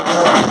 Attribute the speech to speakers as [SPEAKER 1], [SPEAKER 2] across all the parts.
[SPEAKER 1] Thank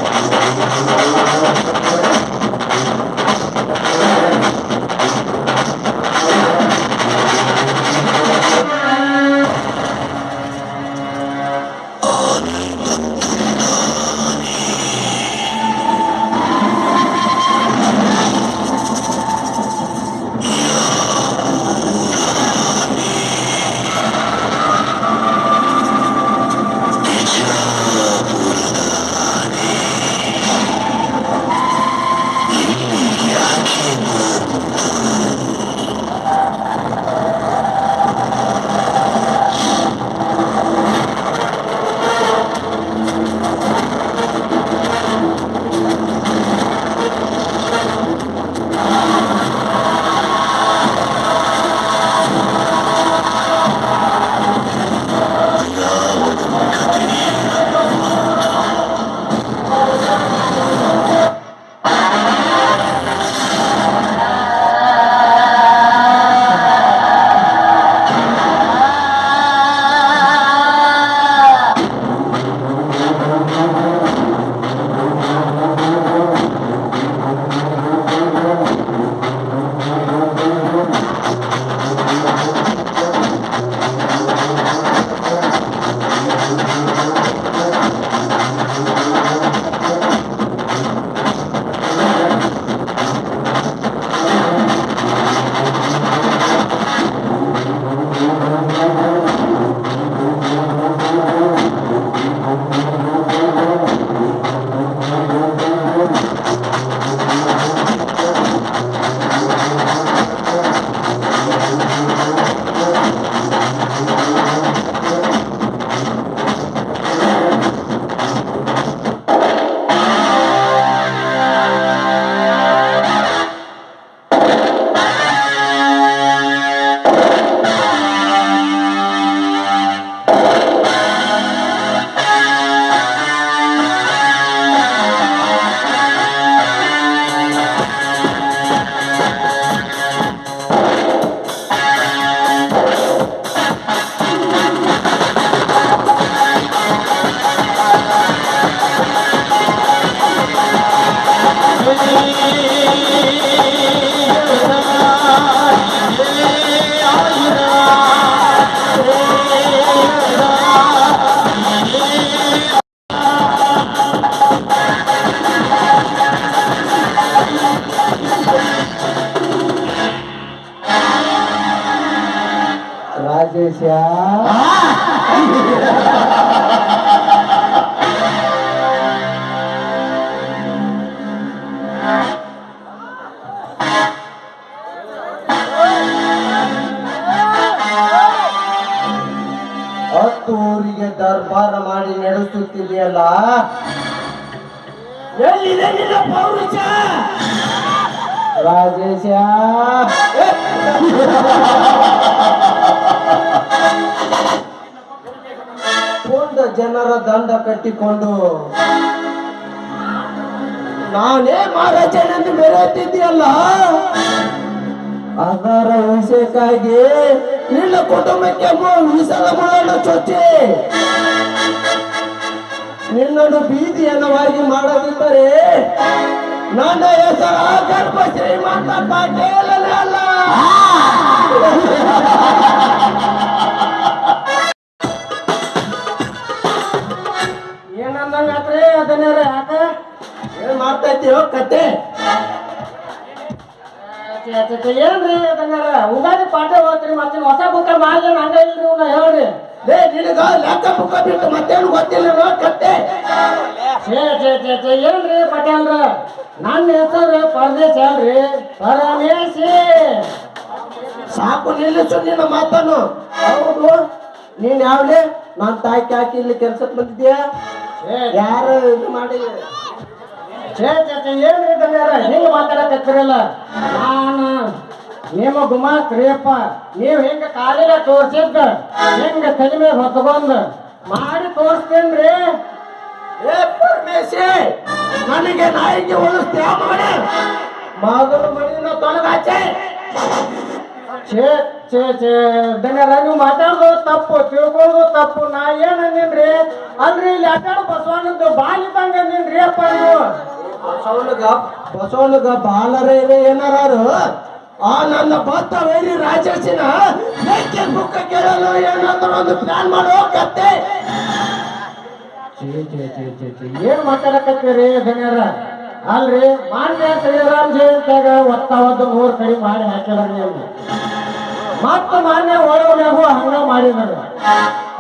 [SPEAKER 1] Rajesh ಹತ್ತು ಊರಿಗೆ ದರ್ಬಾರ ಮಾಡಿ ನಡೆಸುತ್ತಿದೆಯಲ್ಲ? ಎಲ್ಲಿದೆ ನಿನ್ನ ಪೌರುಷ? ರಾಜೇಶ? ದಂಡ ಕಟ್ಟಿಕೊಂಡು ನಾನೇ ಮಹಾರಾಜನೆಂದು ಮೆರೆಯುತ್ತಿದ್ದೀಯಲ್ಲ? ಅದರ ವಿಷಯಕ್ಕಾಗಿ ನಿನ್ನ ಕುಟುಂಬಕ್ಕೆ ವಿಷದ ಮುಳ್ಳನ್ನು ಚೊಚ್ಚಿ. ನಿನ್ನನ್ನು ಬೀದಿಯನ್ನವಾಗಿ ಮಾಡದಿದ್ದರೆ ನನ್ನ ಹೆಸರ ಗರ್ಭ ಶ್ರೀಮಂತ ಪಾಟೇಲನೇ ಅಲ್ಲ. ಅದನ್ನೇರ ಯಾಕ ಏನ್ ಮಾಡ್ತಾ ಇದ್ದೀವೋ ಕತೆ?
[SPEAKER 2] ಏನ್ರಿ ಅದನ್ನಾರ ಉಗಾದಿ ಪಾಠ ಓದ್ರಿ ಮತ್ತೆ ಹೊಸ ಬುಕ್ಕ ಮಾಡಿ ಹಂಗ ಇಲ್ರಿ ಇವ್ನ ಹೇಳ್ರಿ.
[SPEAKER 1] ಏ ನಿನಗ ಲೆಕ್ಕ ಪುಕ್ಕ ಬಿಟ್ಟು ಮತ್ತೇನು ಗೊತ್ತಿಲ್ಲ
[SPEAKER 2] ಕತ್ತೆ ಏನ್ರಿ ಪಟೇಲ್ರ. ನನ್ನ ಹೆಸರು ಪರದೇಶ ಅಲ್ರಿ ಪರಮೇಶಿ.
[SPEAKER 1] ಸಾಕು ನಿಲ್ಲಿಸು ನಿನ್ನ ಮಾತನ್ನು. ಹೌದು. ನೀನ್ ಯಾವ್ಲೆ? ನನ್ನ ತಾಯಿ ಹಾಕಿ ಇಲ್ಲಿ ಕೆಲ್ಸಕ್ಕೆ ಬಂದಿದ್ಯಾ? ಯಾರು ಇದು ಮಾಡಿ
[SPEAKER 2] ಏನ್ರಿ ಇದನ್ನಾರ ಹಿಂಗ ಮಾತಾಡಕತ್ತಿರಲ್ಲ? ನಾನು ನಿಮ್ಮ ಗುಮಾಸ್ತ್ರಿಯಪ್ಪ ನೀವು ಹೆಂಗ ಕಾಲಿನ ತೋರ್ಸಿದ್ದ? ಹೆಂಗ ತಲೆ ಹೊತ್ಕೊಂಡ್? ಮಾಡಿ ತೋರಿಸ್ತೇನ್ರಿ
[SPEAKER 1] ಏ ಪರಮೇಶಿ ನನಗೆ ನಾಯಿಗೆ ಉಳಿಸ್ತೀಯ ಮಾಡಿ ಮೊದಲು ಮಣಿನ ತೊಲಗಾಚೆ
[SPEAKER 2] ಛೇ ಛೇ ಛೇ ದಣ್ಯರ ನೀವು ಮಾತಾಡೋದು ತಪ್ಪು ತಿಳ್ಕೊಳ್ಳೋದು ತಪ್ಪು. ನಾ ಏನ್ ಅಂದಿನ್ರಿ ಅಲ್ರಿ ಇಲ್ಲಿ ಬಸವಣ್ಣ ಬಸವಣ್ಣದ್ದು ಬಾಲಿದಂಗ ನೀನ್ರಿ ಅಪ್ಪ ನೀವು.
[SPEAKER 1] ಬಸವಣ್ಣಗ ಬಸವಣ್ಣಗ ಬಾಲರೇ ಏನಾರು ಆ ನನ್ನ ಭತ್ತ ವೈರಿ ರಾಜೇಶಿನ ಏಕೆ ಬುಕ್ಕ ಕೇಳಲು ಏನಾದ್ರು ಒಂದು ಪ್ಲಾನ್ ಮಾಡೋ ಕತ್ತೆ.
[SPEAKER 2] ಏನ್ ಮಾತಾಡಕತ್ತೀರಿ ಧನ್ಯರ? ಅಲ್ರಿ ಮಾನ್ಯ ಶ್ರೀರಾಮ್ ಜಯಂತ್ಯಾಗ ಒಂದು ನೂರ್ ಕಡಿ ಮಾಡಿ ಹಾಕ್ಯಾರ ಅಲ್ಲಿ ಮತ್ತ ಮಾನ್ಯ ಒಳಗು ಹಂಗ ಮಾಡಿದ್ರು.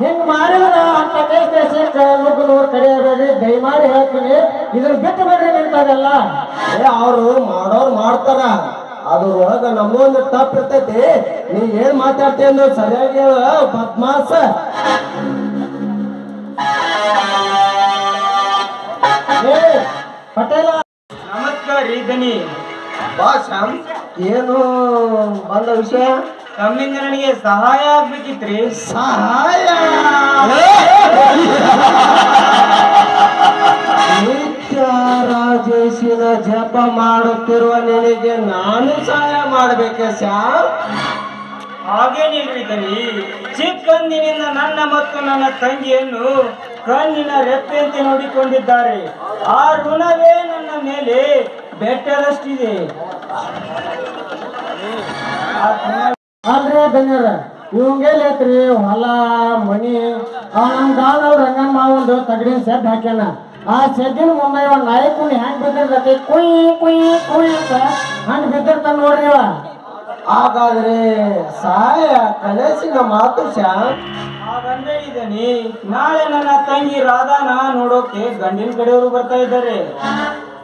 [SPEAKER 2] ಹಿಂಗ್ ಮಾಡಿದ್ರ ಅಂತ ದೇಶ ದೇಶಕ್ಕೆ ನುಗ್ಗು ನೂರ್ ಕಡಿಯಬೇಡಿ ದಯಮಾಡಿ ಹೇಳ್ತೀನಿ ಇದನ್ನ ಬಿಟ್ಟು ಬಿಡ್ರಿ ನಿಂತಾರಲ್ಲ
[SPEAKER 1] ಏ ಅವರು ಮಾಡೋರು ಮಾಡ್ತಾರ. ಅದ್ರೊಳಗ ನಮ್ಮೊಂದು ತಪ್ಪು ಇರ್ತೈತಿ. ನೀ ಏನ್ ಮಾತಾಡ್ತೀಯ ಅಂದ್ರೆ ಸರಿಯಾಗಿ ಹೇಳು, ಬದ್ಮಾಸ.
[SPEAKER 2] ಏ ಪಟೇಲ.
[SPEAKER 3] ನಮಸ್ಕಾರ ರೀ ದನಿ
[SPEAKER 1] ಬಾ ಶ್ಯಾಮ್ ಏನು ಬಂದ ವಿಷಯ?
[SPEAKER 3] ತಮ್ಮಿಂದ ನನಗೆ ಸಹಾಯ ಆಗ್ಬೇಕಿತ್ರಿ.
[SPEAKER 1] ಸಹಾಯ? ನಿತ್ಯ ರಾಜೇಶಿನ ಜಪ ಮಾಡುತ್ತಿರುವ ನಿನಗೆ ನಾನು ಸಹಾಯ ಮಾಡಬೇಕೆ ಶ್ಯಾಮ್
[SPEAKER 3] ಹಾಗೇನಿಲ್ರಿ ದನಿ ಚಿಕ್ಕಂದಿನಿಂದ ನನ್ನ ಮತ್ತು ನನ್ನ ತಂಗಿಯನ್ನು ಕಣ್ಣಿನ ರೆಪ್ಪೆಯಂತೆ ನೋಡಿಕೊಂಡಿದ್ದಾರೆ. ಆ ಋಣವೇ ನನ್ನ ಮೇಲೆ ಬೆಟ್ಟದಷ್ಟಿದೆ.
[SPEAKER 2] ಅಲ್ರಿ ಧನ್ಯರ ಇವಂಗೆಲ್ಲ ಐತ್ರಿ ಹೊಲ ಮಣಿ ಅವ ನಮ್ ರಂಗನ್ ಮಾವಂದು ತಗಡಿನ ಸೆಡ್ ಹಾಕ್ಯಾನ. ಆ ಸೆಡ್ಡಿನ ಮುಂದೆ ಇವ ನಾಯಕ ಹೆಂಗ್ ಬಿದ್ದಿರ್ತೈತಿ? ಕುಯ್ ಕುಯ್ ಕುಯ್ ಅಂತ ಹಂಗ್ ಬಿದ್ದಿರ್ತಾನ ನೋಡ್ರಿ ಇವ.
[SPEAKER 1] ಹಾಗಾದ್ರೆ ಸಹಾಯ ಕನಸಿನ ಮಾತು ಶ್ಯಾಮ್
[SPEAKER 3] ಇದೇನಿ ನಾಳೆ ನನ್ನ ತಂಗಿ ರಾಧಾನ ನೋಡೋಕೆ ಗಂಡಿನ ಕಡೆಯವರು ಬರ್ತಾ ಇದ್ದಾರೆ.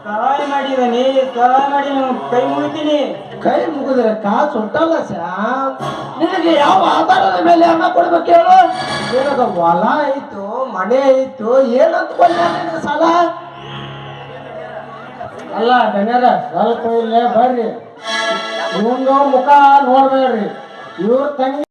[SPEAKER 3] ಸಹಾಯ ಮಾಡಿದನಿ ಸಹಾಯ ಮಾಡಿ ಕೈ ಮುಗಿತೀನಿ.
[SPEAKER 1] ಕೈ ಮುಗಿದ್ರೆ ಕಾಸು ಉಂಟಲ್ಲ ಶ್ಯಾಮ್ ನಿನಗೆ ಯಾವ ಆಧಾರದ ಮೇಲೆ ಅನ್ನ ಕೊಡ್ಬೇಕು ಹೇಳು? ನಿನಗ ಹೊಲ ಐತು ಮನೆ ಐತು ಏನಂತ ಕೊಡ್ಲಿ ಸಾಲ?
[SPEAKER 2] ಅಲ್ಲ ಗಣ್ಯರ ಸ್ವಲ್ಪ ಇಲ್ಲೇ ಬರ್ರಿ. ಇವಂದು ಮುಖ ನೋಡ್ಬೇಡ್ರಿ. ಇವ್ರ ತಂಗಿ